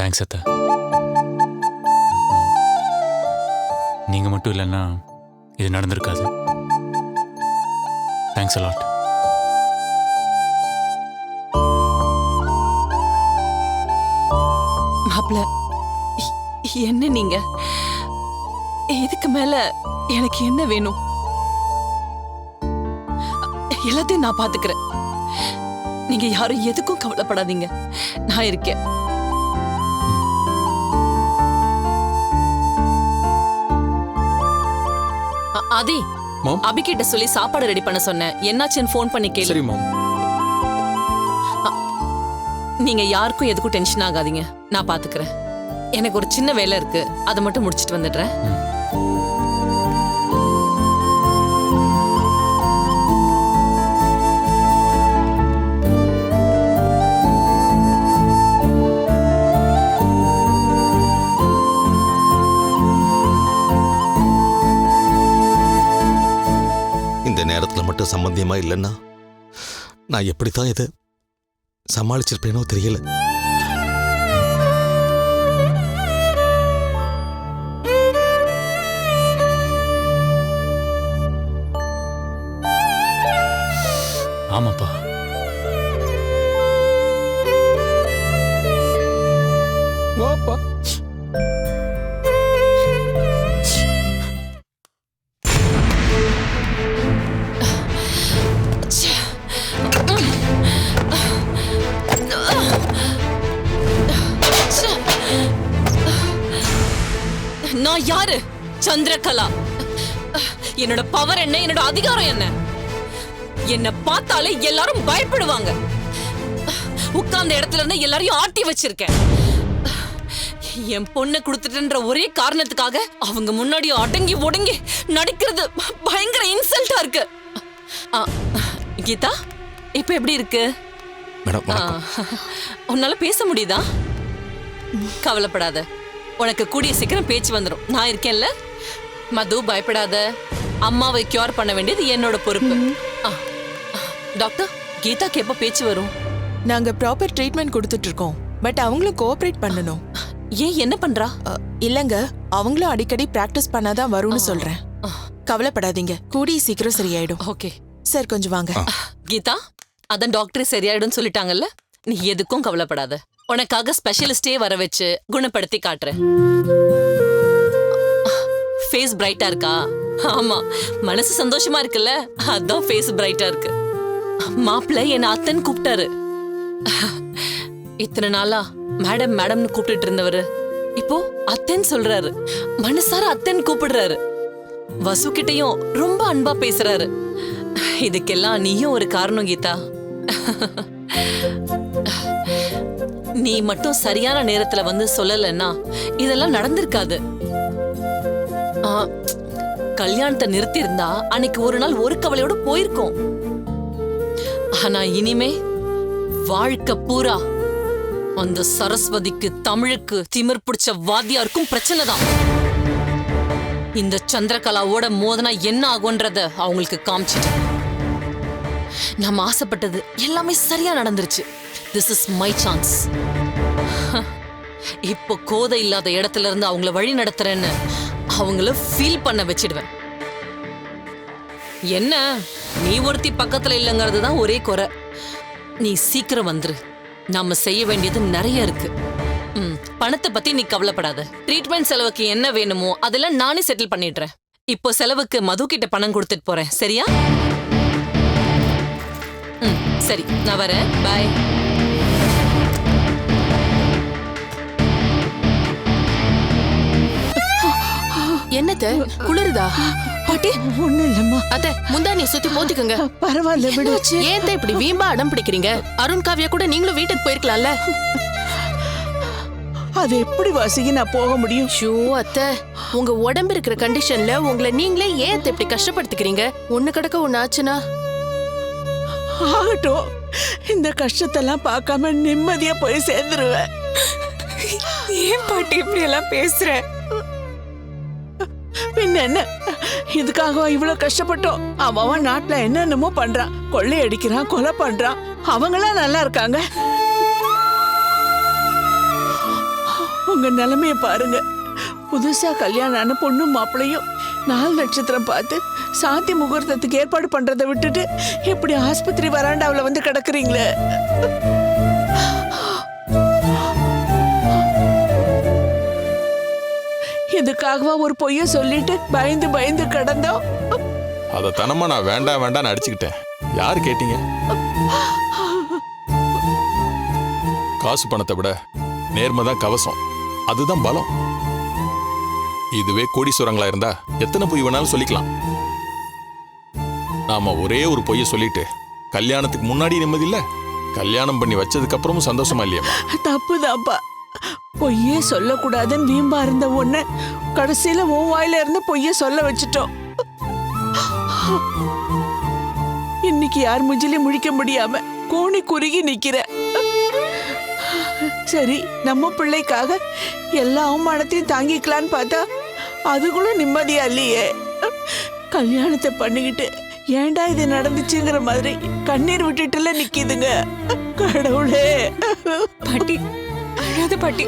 Thanks அத்தை. நீங்க மட்டும் இல்லைன்னா இது நடந்திருக்காது. தேங்க்ஸ் அலாட் என்ன நீங்க? இதுக்கு மேல எனக்கு என்ன வேணும்? எல்லாத்தையும் நான் பாத்துக்கிறேன். நீங்க யாரும் எதுக்கும் கவலைப்படாதீங்க. நான் இருக்கேன். ஆதி மாம். அபிகிட்ட சொல்லி சாப்பாடு ரெடி பண்ண சொன்னேன் என்னாச்சுன்னு ஃபோன் பண்ணி கேளு. சரி மாம். நீங்க யாருக்கும் எதுக்கும் டென்ஷன் ஆகாதீங்க. நான் பாத்துக்கிறேன். எனக்கு ஒரு சின்ன வேலை இருக்கு. அதை மட்டும் முடிச்சிட்டு வந்துடுறேன். மட்டும் சம்பந்தியமா இல்லைன்னா நான் எப்படித்தான் இதை சமாளிச்சிருப்பேனோ தெரியல. ஆமாப்பா. நான் யாரு? சந்திரகலா. என்னோட பவர் என்ன? என்னோட அதிகாரம் என்ன? என்ன பார்த்தாலே எல்லாரும் பயப்படுவாங்க. உட்கார்ந்த இடத்துல இருந்து எல்லாரையும் ஆட்டி வச்சிருக்கேன். என் பொண்ணை கொடுத்துட்டேன்ற ஒரே காரணத்துக்காக அவங்க முன்னாடி அடங்கி ஒடுங்கி நடிக்கிறது பயங்கர இன்சல்ட்டா இருக்கு. கீதா இப்ப எப்படி இருக்கு? உன்னால பேச முடியுதா? கவலைப்படாத. உனக்கு கூடிய சீக்கிரம் பேச்சு வந்துடும் நான் இருக்கேன்ல? மது பயப்படாத. அம்மாவை கியூர் பண்ண வேண்டியது என்னோட பொறுப்பு. டாக்டர் கீதாக்கு எப்ப பேச்சு வரும்? நாங்க ப்ராப்பர் ட்ரீட்மெண்ட் கொடுத்துட்டு இருக்கோம் பட் அவங்களும் கோஆபரேட் பண்ணணும். ஏன் என்ன பண்றா? இல்லங்க. அவங்களும் அடிக்கடி பிராக்டிஸ் பண்ணாதான் வரும்னு சொல்றேன். கவலைப்படாதீங்க. கூடிய சீக்கிரம் சரியாயிடும். ஓகே. சார் கொஞ்சம் வாங்க. கீதா அதான் டாக்டர் சரியாயிடும்னு சொல்லிட்டாங்கல்ல? நீ எதுக்கும் கவலைப்படாத. உனக்காக ஸ்பெஷலிஸ்டே வர வச்சு குணப்படுத்தி காட்டுறேன். ஃபேஸ் பிரைட்டா இருக்கா? ஆமா. மனசு சந்தோஷமா இருக்குல்ல? அதான் ஃபேஸ் பிரைட்டா இருக்கு. மாப்பிள்ள என் அத்தன் கூப்பிட்டாரு. இத்தனை நாளா மேடம் மேடம்னு கூப்பிட்டுட்டு இருந்தவரு. இப்போ அத்தன் சொல்றாரு. மனசார அத்தன் கூப்பிடுறாரு. வசு கிட்டயும் ரொம்ப அன்பா பேசுறாரு. இதுக்கெல்லாம் நீயும் ஒரு காரணம் கீதா. நீ மட்டும் சரியான நேரத்துல வந்து சொல்லலைன்னா இதெல்லாம் நடந்திருக்காது. கல்யாணத்தை நிறுத்தி இருந்தா அன்னைக்கு ஒரு நாள் ஒரு கவலையோட போயிருக்கோம். ஆனா இனிமே வாழ்க்கை பூரா அந்த சரஸ்வதிக்கு தமிழுக்கு திமிர் பிடிச்ச வாத்தியாருக்கும் பிரச்சனை தான். இந்த சந்திரகலாவோட மோதனா என்ன ஆகுன்றத அவங்களுக்கு காமிச்சிட்டேன். நம்ம ஆசைப்பட்டது எல்லாமே சரியா நடந்துருச்சு. திஸ் இஸ் மை சான்ஸ் இப்போ கோதை இல்லாத இடத்துல இருந்து அவங்கள வழி நடத்துறேன்னு அவங்கள ஃபீல் பண்ண வச்சிடுவேன். என்ன? நீ ஒருத்தி பக்கத்துல இல்லைங்கிறது தான் ஒரே குறை. நீ சீக்கிரம் வந்துரு. நாம செய்ய வேண்டியது நிறைய இருக்கு. ம், பணத்தை பத்தி நீ கவலைப்படாத. ட்ரீட்மெண்ட் செலவுக்கு என்ன வேணுமோ அதெல்லாம் நானே செட்டில் பண்ணிடுறேன். இப்போ செலவுக்கு மது கிட்ட பணம் கொடுத்துட்டு போறேன். சரியா? ம் சரி நான் வரேன். பாய் என்னத்த குளிருதா? பாட்டி? ஒண்ணும் இல்லம்மா அத்த முந்தானிய சுத்தி போத்திக்கோங்க. பரவாயில்ல விடு. ஏன் இப்படி வீம்பா அடம் பிடிக்கிறீங்க? அருண் காவியா கூட நீங்களும் வீட்டுக்கு போயிருக்கலாம்ல? அது எப்படி வாசிக்கு நான் போக முடியும்? ஷூ அத்த. உங்க உடம்பு இருக்கிற கண்டிஷன்ல உங்களை நீங்களே ஏன் இப்படி கஷ்டப்படுத்திக்கிறீங்க? ஒண்ணு கிடக்க ஒண்ணு ஆச்சுன்னா? ஆகட்டும். இந்த கஷ்டத்தெல்லாம் பார்க்காம நிம்மதியா போய் சேர்ந்துருவேன். ஏன் பாட்டி இப்படி எல்லாம் பேசுற? பின்ன என்ன? இதுக்காக இவ்வளவு கஷ்டப்பட்டோம்? அவன் அவன் நாட்டுல என்னென்னமோ பண்றான். கொள்ளை அடிக்கிறான் கொலை பண்றான். அவங்களாம் நல்லா இருக்காங்க. உங்க நிலைமைய பாருங்க. புதுசா கல்யாணம் ஆன பொண்ணும் மாப்பிளையும் நாலு நட்சத்திரம் பார்த்து சாந்தி முகூர்த்தத்துக்கு ஏற்பாடு பண்றதை விட்டுட்டு இப்படி ஆஸ்பத்திரி வராண்டாவில் வந்து கிடக்குறீங்களே? இதுக்காகவா ஒரு பொய்ய சொல்லிட்டு பயந்து பயந்து கிடந்தோம்? அதை தனமா நான் வேண்டாம் வேண்டாம்னு அடிச்சுக்கிட்டேன். யார் கேட்டீங்க? காசு பணத்தை விட நேர்மை தான் கவசம். அதுதான் பலம். இதுவே கோடீஸ்வரங்களா இருந்தா எத்தனை பொய் வேணாலும் சொல்லிக்கலாம். நாம ஒரே ஒரு பொய்ய சொல்லிட்டு கல்யாணத்துக்கு முன்னாடி நிம்மதி இல்ல? கல்யாணம் பண்ணி வச்சதுக்கு அப்புறமும் சந்தோஷமா இல்லையா தப்புதாப்பா. பொய்யே சொல்லக்கூடாதுன்னு வீம்பா இருந்த ஒண்ணு கடைசியில உன் வாயில இருந்து பொய்ய சொல்ல வச்சுட்டோம். இன்னைக்கு யார் முஞ்சிலையும் முழிக்க முடியாம கோணி குறுகி நிக்கிற. சரி நம்ம பிள்ளைக்காக எல்லா அவமானத்தையும் தாங்கிக்கலான்னு பார்த்தா அதுக்குள்ள நிம்மதியா இல்லையே கல்யாணத்தை பண்ணிக்கிட்டு ஏன்டா இது நடந்துச்சுங்கிற மாதிரி கண்ணீர் விட்டுட்டுல நிக்கிதுங்க. கடவுளே. பாட்டி அழாத பாட்டி.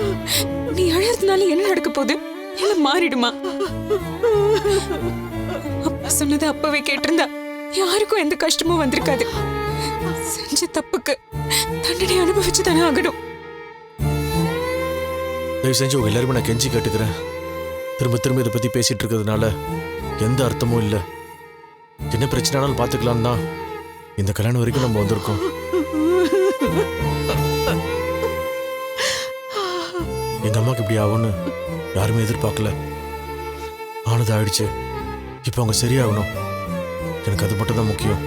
நீ அழறதுனால என்ன நடக்க போகுது? எல்லாம் மாறிடுமா? அப்பா சொன்னது அப்பவே கேட்டிருந்தா யாருக்கும் எந்த கஷ்டமும் வந்திருக்காது. செஞ்ச தப்புக்கு தண்டனை அனுபவிச்சு தானே ஆகணும். தயவு செஞ்சு உங்க எல்லாருமே நான் கெஞ்சி கேட்டுக்கிறேன். திரும்ப திரும்ப இதை பத்தி பேசிட்டு இருக்கிறதுனால எந்த அர்த்தமும் இல்லை. என்ன பிரச்சனைனாலும் பார்த்துக்கலாம் தான் இந்த கல்யாணம் வரைக்கும் நம்ம வந்திருக்கோம். எங்க அம்மாக்கு இப்படி ஆகும்னு யாருமே எதிர்பார்க்கல. ஆனது ஆயிடுச்சு. இப்போ அவங்க சரியாகணும். எனக்கு அது மட்டும் தான் முக்கியம்.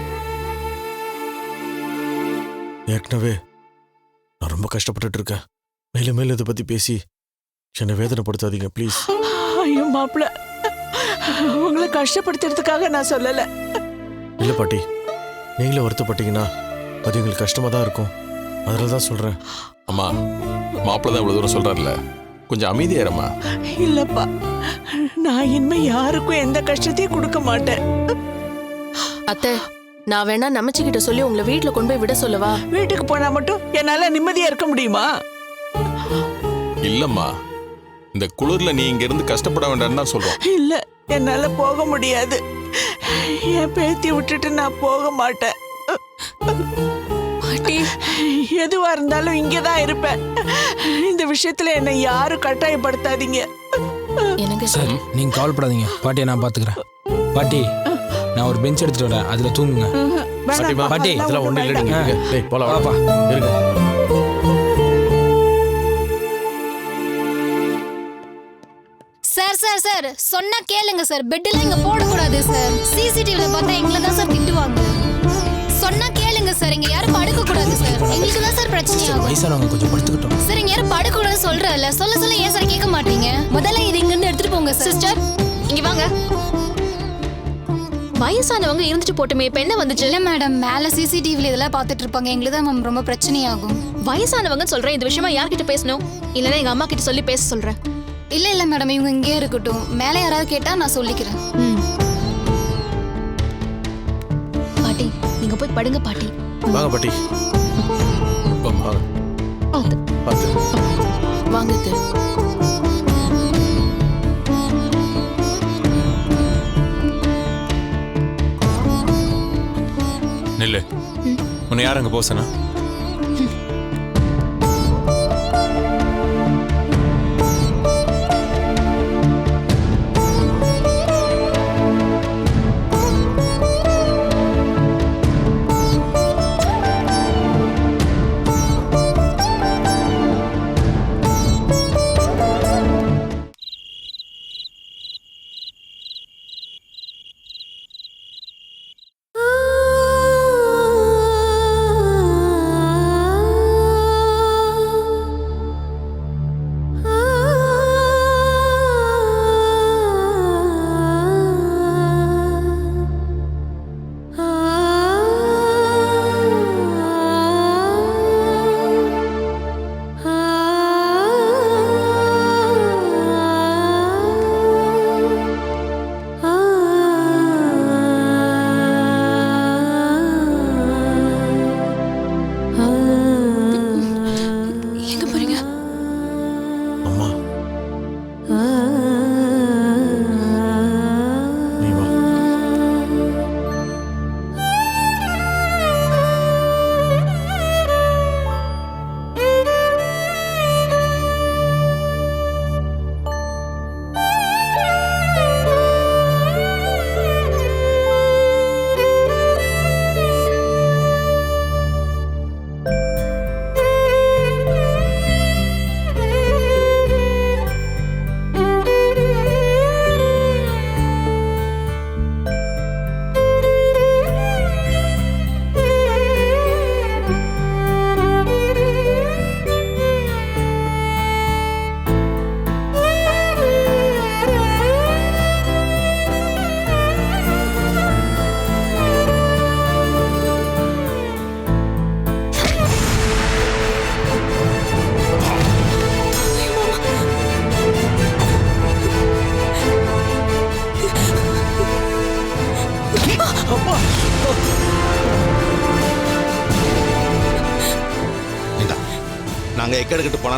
ஏற்கனவே நான் ரொம்ப கஷ்டப்பட்டுட்டு இருக்கேன். மேலும் மேலும் இதை பத்தி பேசி என்னை வேதனைப்படுத்தாதீங்க ப்ளீஸ் ஐயோ மாப்பிள்ள உங்களை கஷ்டப்படுத்துறதுக்காக நான் சொல்லல. இல்லை பாட்டி. நீங்களே வருத்தப்பட்டீங்கன்னா அது எங்களுக்கு கஷ்டமாக தான் இருக்கும். அதனால தான் சொல்கிறேன் அம்மா மாப்பிள்ள தான் இவ்வளவு தூரம் சொல்றாருல கொஞ்சம் அமைதியாரம்மா இல்லப்பா. நான் இனிமே யாருக்கும் எந்த கஷ்டத்தையும் கொடுக்க மாட்டேன். அத்தை நான் வேணா நமச்சிக்கிட்ட சொல்லி உங்களை வீட்ல கொண்டு போய் விட சொல்லவா? வீட்டுக்கு போனா மட்டும் என்னால நிம்மதியா இருக்க முடியுமா? இல்லம்மா. இந்த குளிர்ல நீ இங்க இருந்து கஷ்டப்பட வேண்டாம்னு தான் சொல்றோம். இல்ல என்னால போக முடியாது. என் பேத்தி விட்டுட்டு நான் போக மாட்டேன். பாட்டி. எதுவா இருந்தாலும் இங்கதான் இருப்பேன். இந்த விஷயத்துல என்னை யாரும் கட்டாயப்படுத்தாதீங்க. எனக்கு சார் நீங்க கவலைப்படாதீங்க. பாட்டியை நான் பாத்துக்கிறேன் பாட்டி நான் ஒரு பெஞ்ச் எடுத்துட்டு வரேன். அதுல தூங்குங்க. பாட்டி, அதெல்லாம் அதெல்லாம் ஒன்றும் இல்லை வேண்டாம். நீங்கள் இருங்க. டேய் போலாம் வாப்பா. இருங்க. சார் சார் சார் சொன்னா கேளுங்க சார் பெட்ல இங்க போடக்கூடாது சார் சிசிடிவில பார்த்தா எங்களை தான் சார் திட்டுவாங்க. சொன்னா கேளுங்க சார் இங்க யாரும் படுக்க கூடாது சார் எங்களுக்கு தான் சார் பிரச்சனை ஆகும் வயசானவங்க கொஞ்சம் படுத்துக்கிட்டோம். சார் இங்க யாரும் படுக்க கூடாது சொல்றல சொல்ல சொல்ல ஏன் சார் கேட்க மாட்டீங்க? முதல்ல இது இங்க இருந்து எடுத்துட்டு போங்க சிஸ்டர் இங்க வாங்க. வயசானவங்க இருந்துட்டு போட்டுமே இப்ப என்ன வந்துச்சு? இல்ல மேடம் மேல சிசிடிவில இதெல்லாம் பார்த்துட்டு இருப்பாங்க. எங்களுக்கு தான் மேம் ரொம்ப பிரச்சனையாகும். வயசானவங்க சொல்றேன். இந்த விஷயமா யார்கிட்ட பேசணும்? இல்லனா எங்க அம்மா கிட்ட சொல்லி பேச சொல்றேன். இல்ல இல்ல மேடம் இவங்க இங்கே இருக்கட்டும். மேல யாராவது கேட்டா நான் சொல்லிக்கிறேன். பாட்டி நீங்க போய் படுங்க பாட்டி. வாங்க பாட்டி. வாங்க. பார்த்து வாங்க. நில்லு. உன்னை யார் அங்கே போசனா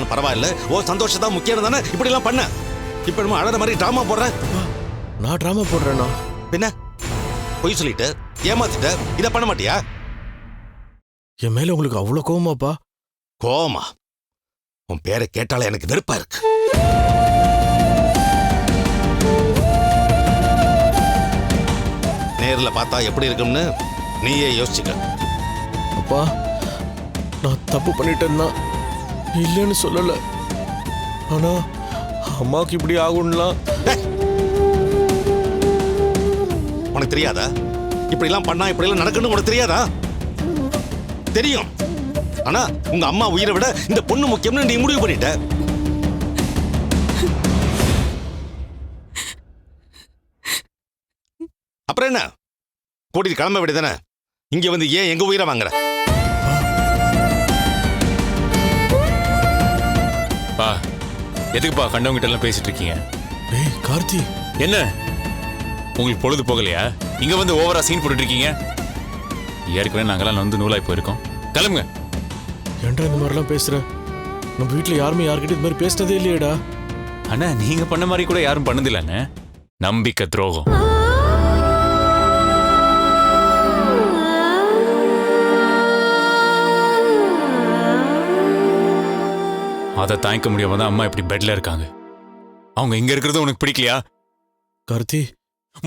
போனான்னு பரவாயில்ல. ஓ சந்தோஷம் தான் முக்கியம் தானே இப்படி எல்லாம் பண்ண? இப்ப நம்ம அழற மாதிரி டிராமா போடுறேன் நான் ட்ராமா போடுறேன்னா பின்ன? பொய் சொல்லிட்டு ஏமாத்திட்ட இதை பண்ண மாட்டியா? என் மேல உங்களுக்கு அவ்வளோ கோவமாப்பா? கோமா உன் பேரை கேட்டாலே எனக்கு வெறுப்பா இருக்கு. நேர்ல பார்த்தா எப்படி இருக்கும்னு நீயே யோசிச்சுக்க. அப்பா நான் தப்பு பண்ணிட்டேன்னா? இல்லைன்னு சொல்லல. ஆனா அம்மாவுக்கு இப்படி ஆகும்லாம் உனக்கு தெரியாதா? இப்படிலாம் பண்ணா இப்படி எல்லாம் நடக்குன்னு உனக்கு தெரியாதா? தெரியும். ஆனா உங்க அம்மா உயிரை விட இந்த பொண்ணு முக்கியம்னு நீ முடிவு பண்ணிட்ட. அப்புறம் என்ன? கூட்டிட்டு கிளம்ப வேண்டியதானே இங்க வந்து ஏன் எங்க உயிரை வாங்குற? எதுக்குப்பா கண்டவங்கிட்ட எல்லாம் பேசிட்டு இருக்கீங்க? டேய் கார்த்தி. என்ன? உங்களுக்கு பொழுது போகலையா? இங்க வந்து ஓவரா சீன் போட்டுட்டு இருக்கீங்க? ஏற்கனவே நாங்கெல்லாம் வந்து நூலாய் போயிருக்கோம். கிளம்புங்க. ஏன்டா இந்த மாதிரிலாம் பேசுற? நம்ம வீட்ல யாருமே யார்கிட்ட இது மாதிரி பேசினதே இல்லையேடா. அண்ணா நீங்க பண்ண மாதிரி கூட யாரும் பண்ணதில்லைண்ணே நம்பிக்கை துரோகம். அதை தாங்கிக்க முடியாம தான் அம்மா இப்படி பெட்ல இருக்காங்க. அவங்க இங்க இருக்கிறது உனக்கு பிடிக்கலையா? கார்த்தி.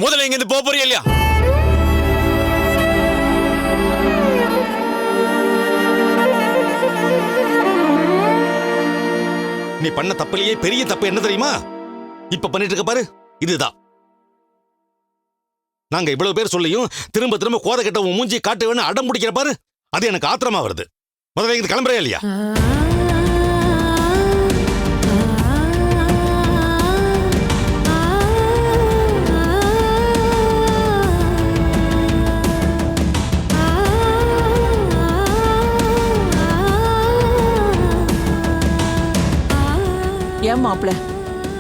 முதல்ல இங்க இருந்து போக போறியா இல்லையா? நீ பண்ண தப்பிலேயே பெரிய தப்பு என்ன தெரியுமா? இப்ப பண்ணிட்டு இருக்க பாரு இதுதான். நாங்க இவ்வளவு பேர் சொல்லியும் திரும்ப திரும்ப கோத கட்ட உன் மூஞ்சி காட்ட வேணும் அடம் பிடிக்கிற பாரு அது எனக்கு ஆத்திரமா வருது. முதல்ல இங்க கிளம்புறே இல்லையா? மாப்பிள.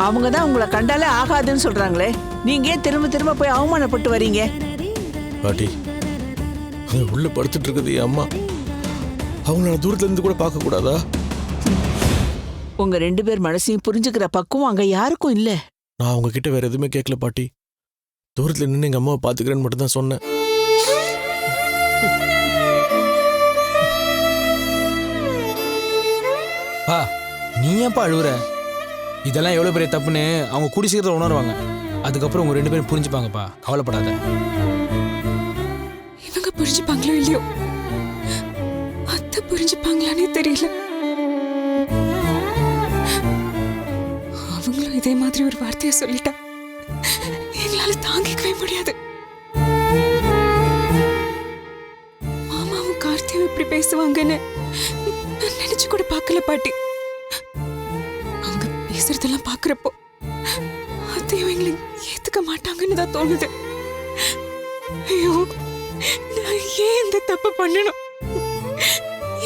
அவங்க தான் உங்களை கண்டாலே ஆகாதுன்னு சொல்றாங்களே. நீங்க ஏன் திரும்ப திரும்ப போய் அவமானப்பட்டு வரீங்க? பாட்டி உள்ள படுத்துட்டு இருக்குது என் அம்மா. அவங்கள நான் தூரத்துல இருந்து கூட பார்க்க கூடாதா? உங்க ரெண்டு பேர் மனசையும் புரிஞ்சுக்கிற பக்குவம் அங்க யாருக்கும் இல்ல. நான் அவங்க கிட்ட வேற எதுவுமே கேட்கல பாட்டி. தூரத்துல நின்று எங்க அம்மாவை பாத்துக்கிறேன்னு மட்டும் தான் சொன்னேன். பா நீ ஏன்ப்பா அழுவுற? இதெல்லாம் எவ்வளோ பெரிய தப்புன்னு அவங்க கூடி சீக்கிரத்தில் உணர்வாங்க. அதுக்கப்புறம் உங்க ரெண்டு பேரும் புரிஞ்சுப்பாங்கப்பா. கவலைப்படாத. இவங்க புரிஞ்சுப்பாங்களோ இல்லையோ? அத்தை புரிஞ்சுப்பாங்களானே தெரியல. அவங்களும் இதே மாதிரி ஒரு வார்த்தையை சொல்லிட்டா எங்களால தாங்கிக்கவே முடியாது. மாமாவும் கார்த்தியும் இப்படி பேசுவாங்கன்னு நான் நினைச்சு கூட பார்க்கல பாட்டி. பேசுறதெல்லாம் பாக்குறப்போ அத்தையும் எங்களை ஏத்துக்க மாட்டாங்கன்னு தான் தோணுது. ஐயோ நான் ஏன் இந்த தப்பு பண்ணணும்?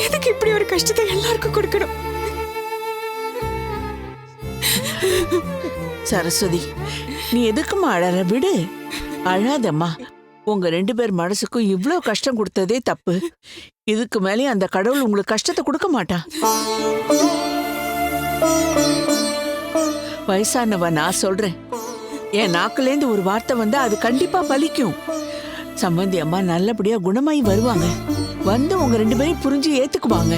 எதுக்கு இப்படி ஒரு கஷ்டத்தை எல்லாருக்கும் கொடுக்கணும்? சரஸ்வதி நீ எதுக்குமா அழற? விடு. அழாதம்மா. உங்க ரெண்டு பேர் மனசுக்கும் இவ்ளோ கஷ்டம் கொடுத்ததே தப்பு. இதுக்கு மேலே அந்த கடவுள் உங்களுக்கு கஷ்டத்தை கொடுக்க மாட்டான். வயசானவ நான் சொல்றேன். என் நாக்குலேருந்து ஒரு வார்த்தை வந்தா அது கண்டிப்பா பலிக்கும். சம்பந்தி அம்மா நல்லபடியா குணமாயி வருவாங்க. வந்து உங்க ரெண்டு பேரையும் புரிஞ்சு ஏத்துக்குவாங்க.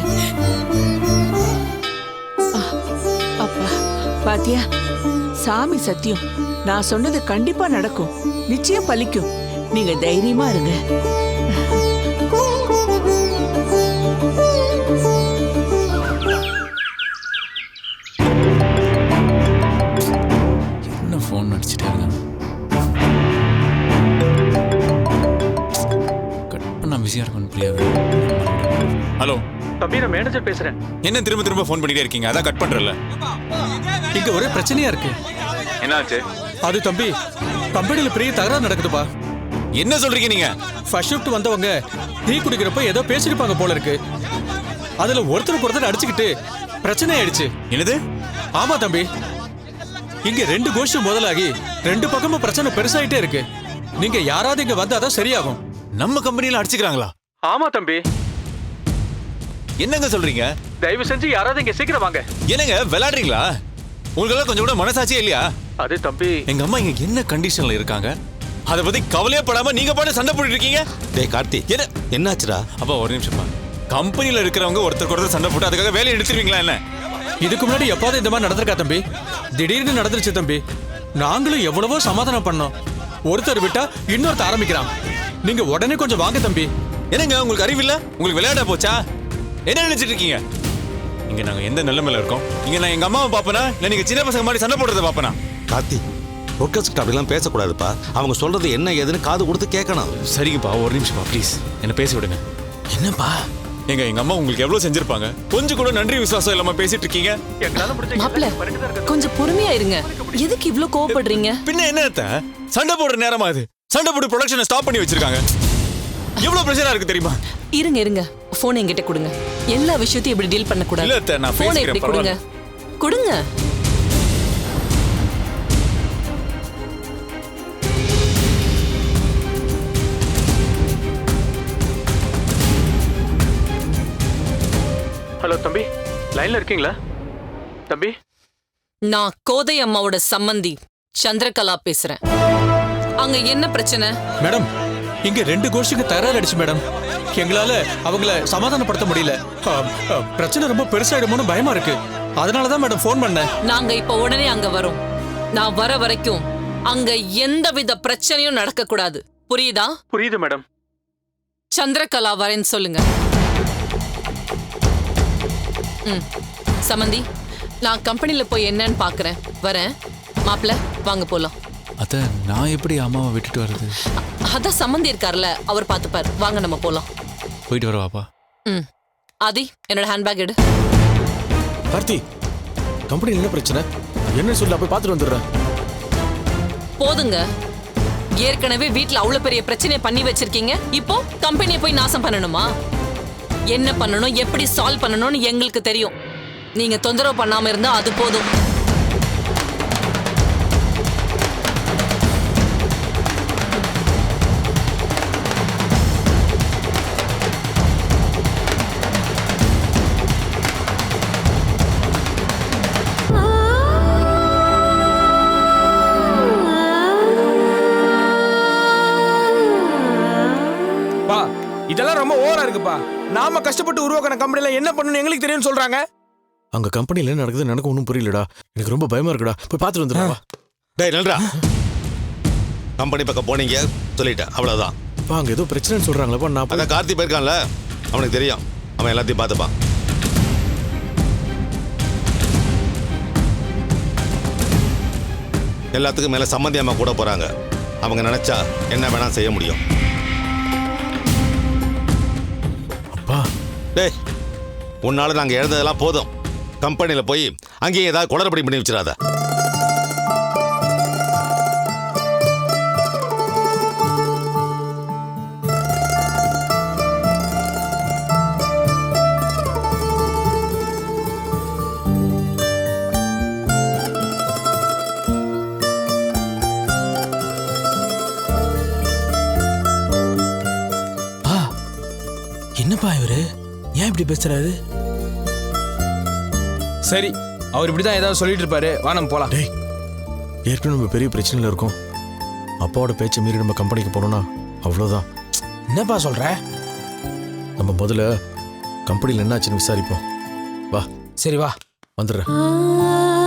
அப்பா பாத்தியா? சாமி சத்தியம். நான் சொன்னது கண்டிப்பா நடக்கும். நிச்சயம் பலிக்கும். நீங்க தைரியமா இருங்க. ஹலோ. தம்பி நான் மேனேஜர் பேசுறேன். என்ன திரும்ப திரும்ப ஃபோன் பண்ணிட்டே இருக்கீங்க? அதான் கட் பண்றல இங்க ஒரே பிரச்சனையா இருக்கு. என்னாச்சு? அது தம்பி கம்பெனில பெரிய தகராறு நடக்குதுப்பா. என்ன சொல்றீங்க நீங்க? ஃபர்ஸ்ட் ஷிஃப்ட் வந்தவங்க டீ குடிக்கிறப்ப ஏதோ பேசிருப்பாங்க போல இருக்கு. அதுல ஒருத்தருக்கு ஒருத்தர் அடிச்சுக்கிட்டு பிரச்சனை ஆயிடுச்சு. என்னது? ஆமா தம்பி. இங்க ரெண்டு கோஷ்டி முதலாகி ரெண்டு பக்கமும் பிரச்சனை பெருசாயிட்டே இருக்கு. நீங்க யாராவது இங்க வந்தாதான் சரியாகும். நம்ம கம்பெனில அடிச்சுக்கிறாங்களா? ஆமா தம்பி. என்னங்க சொல்றீங்க? தயவு செஞ்சு யாராவது இங்க சீக்கிரம் வாங்க. என்னங்க விளையாடுறீங்களா? உங்களுக்கெல்லாம் கொஞ்சம் கூட மனசாட்சியே இல்லையா? அது தம்பி. எங்க அம்மா இங்க என்ன கண்டிஷன்ல இருக்காங்க? அதை பத்தி கவலையே படாம நீங்க பாட்டு சண்டை போட்டுட்டு இருக்கீங்க? டேய் கார்த்தி என்ன? என்னாச்சுடா? அப்பா ஒரு நிமிஷம்ப்பா கம்பெனில இருக்கிறவங்க ஒருத்தருக்கு ஒருத்தர் சண்டை போட்டு அதுக்காக வேலையை எடுத்துருவீங்களா என்ன? இதுக்கு முன்னாடி எப்பாவது இந்த மாதிரி நடந்திருக்கா தம்பி? திடீர்னு நடந்துருச்சு தம்பி. நாங்களும் எவ்வளவோ சமாதானம் பண்ணோம். ஒருத்தர் விட்டா இன்னொருத்தர் ஆரம்பிக்கிறான். நீங்க உடனே கொஞ்சம் வாங்க தம்பி. என்னங்க உங்களுக்கு அறிவில்ல உங்களுக்கு விளையாட போச்சா? என்ன நினைச்சிட்டு இருக்கீங்க இங்க நாங்க எந்த நிலைமையில இருக்கோம்? இங்க நான் எங்க அம்மாவை பாப்பனா இல்ல நீங்க சின்ன பசங்க மாதிரி சண்டை போடுறத பாப்பனா கார்த்தி ஒர்க்கர்ஸ் கிட்ட அப்படிலாம் பேசக்கூடாதுப்பா. அவங்க சொல்றது என்ன ஏதுன்னு காது கொடுத்து கேட்கணும். சரிங்கப்பா ஒரு நிமிஷம்ப்பா ப்ளீஸ் என்ன பேசி விடுங்க. என்னப்பா? எங்க எங்க அம்மா உங்களுக்கு எவ்வளவு செஞ்சிருப்பாங்க? கொஞ்சம் கூட நன்றி விசுவாசம் இல்லாம பேசிட்டு இருக்கீங்க மாப்பிள கொஞ்சம் பொறுமையா இருங்க. எதுக்கு இவ்ளோ கோவப்படுறீங்க? பின்ன என்ன? சண்டை போடுற நேரமா இது? சண்டை போட்டு ப்ரொடக்ஷனை ஸ்டாப் பண்ணி வச்சிருக்காங்க. எவ்வளவு பிரச்சனை இருக்கு தெரியுமா? இருங்க இருங்க. போன் என்கிட்ட கொடுங்க. எல்லா விஷயத்தையும் இப்படி டீல் பண்ண கூடாது இல்ல நான் போனை இப்படி கொடுங்க? கொடுங்க. ஹலோ தம்பி. லைன்ல இருக்கீங்களா? தம்பி? நான் கோதை அம்மாவோட சம்மந்தி சந்திரகலா பேசுறேன். அங்க என்ன பிரச்சனை? மேடம் இங்க ரெண்டு கோஷ்டிக்கு தகராறு அடிச்சு மேடம் எங்களால அவங்கள சமாதானப்படுத்த முடியல. பிரச்சனை ரொம்ப பெருசாயிடுமோன்னு பயமா இருக்கு. அதனாலதான் மேடம் ஃபோன் பண்ணேன். நாங்க இப்ப உடனே அங்க வரோம். நான் வர வரைக்கும் அங்க எந்தவித பிரச்சனையும் நடக்க கூடாது புரியுதா? புரியுது மேடம் சந்திரகலா வரேன்னு சொல்லுங்க. ம் சமந்தி நான் கம்பெனில போய் என்னன்னு பாக்குறேன். வரேன். மாப்பிள வாங்க போலாம். அத்த நான் எப்படி அம்மாவை விட்டுட்டு வர்றது? அதான் சம்மந்தி இருக்கார்ல அவர் பார்த்துப்பார். வாங்க நம்ம போலாம். போயிட்டு வரவாப்பா ம். ஆதி என்னோட ஹேண்ட்பேக் எடு. கார்த்தி கம்பெனியில் என்ன பிரச்சனை? என்ன சொல்லி போய் பார்த்துட்டு வந்துடுறேன். போதுங்க. ஏற்கனவே வீட்ல அவ்வளவு பெரிய பிரச்சனையை பண்ணி வச்சிருக்கீங்க. இப்போ கம்பெனியை போய் நாசம் பண்ணணுமா? என்ன பண்ணணும் எப்படி சால்வ் பண்ணணும்னு எங்களுக்கு தெரியும். நீங்க தொந்தரவு பண்ணாம இருந்தா அது போதும். கஷ்டப்பட்டு உருவாக்கின கம்பெனில என்ன பண்ணணும் எங்களுக்கு தெரியும்னு சொல்றாங்க. அங்க கம்பெனியில் என்ன நடக்குது எனக்கு ஒன்றும் புரியலடா. எனக்கு ரொம்ப பயமா இருக்குடா. போய் பார்த்துட்டு வந்துடுறா டேய் நல்றா. கம்பெனி பக்கம் போனீங்க சொல்லிட்டேன். அவ்வளவுதான். பா அங்க ஏதோ பிரச்சனைன்னு சொல்றாங்களேப்பா நான் அதான் கார்த்தி போயிருக்கான்ல. அவனுக்கு தெரியும். அவன் எல்லாத்தையும் பார்த்துப்பான். எல்லாத்துக்கும் மேல சம்மந்தி அம்மா கூட போறாங்க. அவங்க நினைச்சா என்ன வேணா செய்ய முடியும். டேய் உன்னால் நாங்க எழுந்ததெல்லாம் போதும். கம்பெனியில் போய் அங்கேயும் ஏதாவது குளறுபடி பண்ணி வச்சிடாத. பா என்னப்பா இவரு? ஏன் இப்படி பேசுறாரு? சரி அவர் இப்படிதான் ஏதாவது சொல்லிட்டு இருப்பாரு. வா நம்ம போலாம். டேய் ஏற்கனவே நம்ம பெரிய பிரச்சனையில் இருக்கோம். அப்பாவோட பேச்சை மீறி நம்ம கம்பெனிக்கு போனோம்னா அவ்வளோதான் என்னப்பா சொல்ற? நம்ம முதல்ல கம்பெனியில் என்னாச்சுன்னு விசாரிப்போம். வா. சரி வா. வந்துடுறேன்.